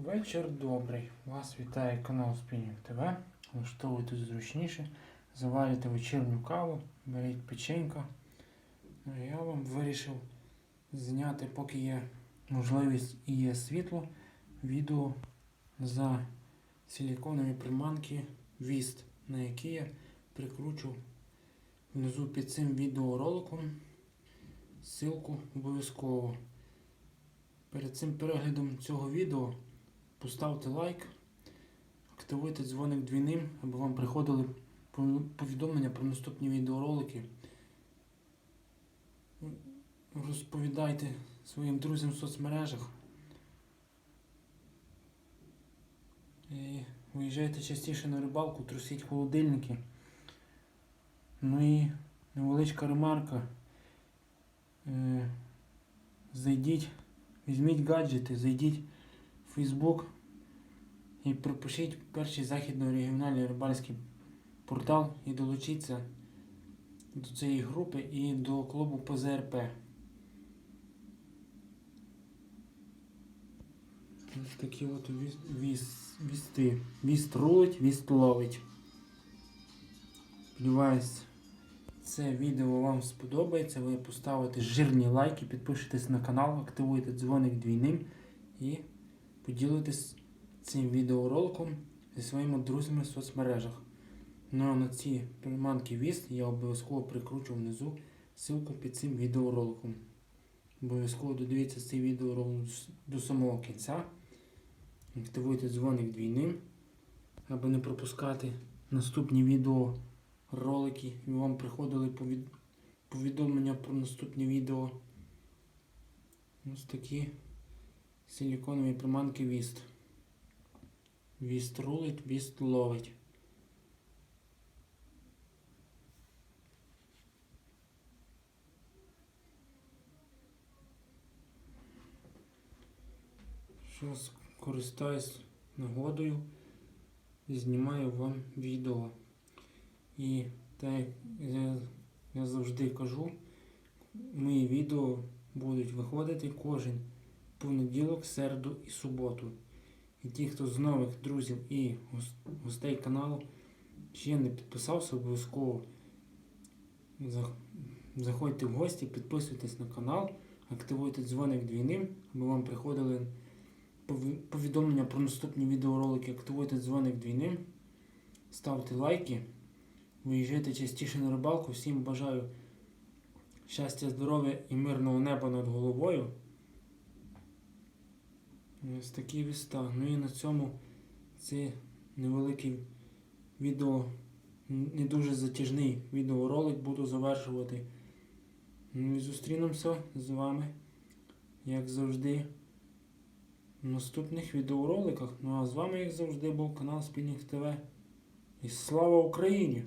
Вечір добрий. Вас вітає канал Спінінг ТВ. Влаштовуйтесь зручніше, заварюйте вечірню каву, беріть печенька. Ну, Я вам вирішив зняти, поки є можливість і є світло, відео за силіконові приманки Віст, на які я прикручу внизу під цим відеороликом. Ссылку обов'язково. Перед цим переглядом цього відео поставте лайк, активуйте дзвоник двійним, аби вам приходили повідомлення про наступні відеоролики. Розповідайте своїм друзям в соцмережах. І виїжджайте частіше на рибалку, трусіть холодильники. Ну і невеличка ремарка. Е, Зайдіть, візьміть гаджети, зайдіть Facebook і пропишіть перший західно-регіональний рибальський портал і долучіться до цієї групи і до клубу ПЗРП. Ось такі от віс, віс, вісти. Віст рулить, віст ловить. Сподіваюсь, це відео вам сподобається. Ви поставите жирні лайки, підпишитесь на канал, активуєте дзвоник двійним і поділитесь цим відеороликом зі своїми друзями в соцмережах. Ну а на ці приманки віст я обов'язково прикручу внизу ссылку під цим відеороликом. Обов'язково додивіться цей відеоролик до самого кінця. Активуйте дзвоник двійним, аби не пропускати наступні відеоролики і вам приходили повід- повідомлення про наступні відео. Ось такі силіконові приманки віст. Віст рулить, віст ловить. Що скористаюсь нагодою і знімаю вам відео. І як я, я завжди кажу, мої відео будуть виходити кожен понеділок, середу і суботу. І ті, хто з нових друзів і гостей каналу ще не підписався, обов'язково заходьте в гості, підписуйтесь на канал, активуйте дзвоник двійним, аби вам приходили повідомлення про наступні відеоролики, активуйте дзвоник двійним, ставте лайки, виїжджайте частіше на рибалку. Всім бажаю щастя, здоров'я і мирного неба над головою. Ось такі віста. Ну і на цьому це невеликий відео, не дуже затяжний відеоролик буду завершувати. Ну і зустрінемося з вами, як завжди, в наступних відеороликах. Ну а з вами, як завжди, був канал Спільних ТВ. І слава Україні!